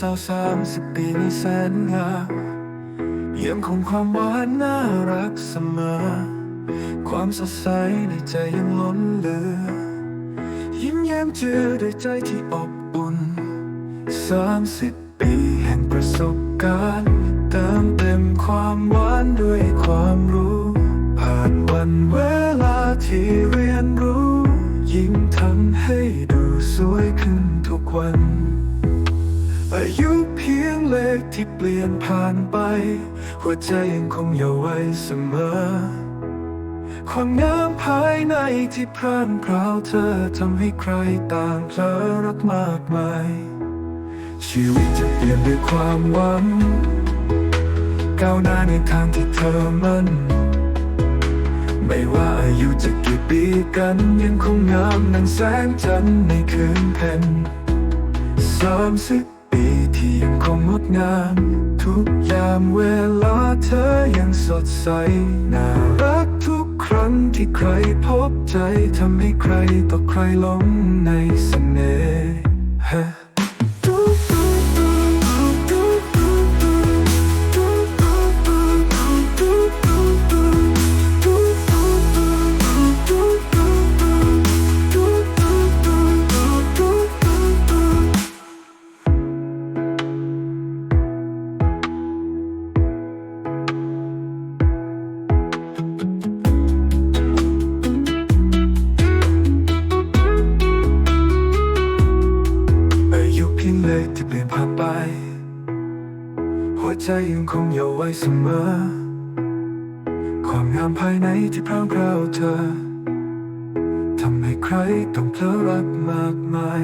สาวสามสิบปีนี้แสนงามยังคงความหวานน่ารักเสมอ ความสดใสในใจยังล้นเหลือ ยิ้มแย้มเจือด้วยใจที่อบอุ่นสามสิบปีแห่งประสบการณ์เติมเต็มความหวานด้วยความรู้ ผ่านวันเวลาที่เรียนรู้ ยิ่งทำให้ดูสวยขึ้นทุกวัน อายุเพียงเลขที่เปลี่ยนผ่านไป หัวใจยังคงเยาว์วัยเสมอ ความงามภายในที่พร่านพราวเธอทำให้ใครต่างเพลอรักมากมาย ชีวิตจะเปลี่ยนด้วยความหวัง ก้าวหน้าในทางที่เธอมันไม่ว่าอายุจะกี่ปีกันยังคงงามนังแสงจันทร์ในคืนเพ็ญสามสิบ คงงดงาม ทุกยามเวลาเธอยังสดใส น่ารักทุกครั้งที่ใครพบใจทำให้ใครต่อใครหลงในเสน่ห์ เลยที่เปลี่ยนผ่านไป หัวใจยังคงเยาว์ไว้เสมอ ความงามภายในที่พรางพราวเธอทำให้ใครต้องเพลอรักมากมาย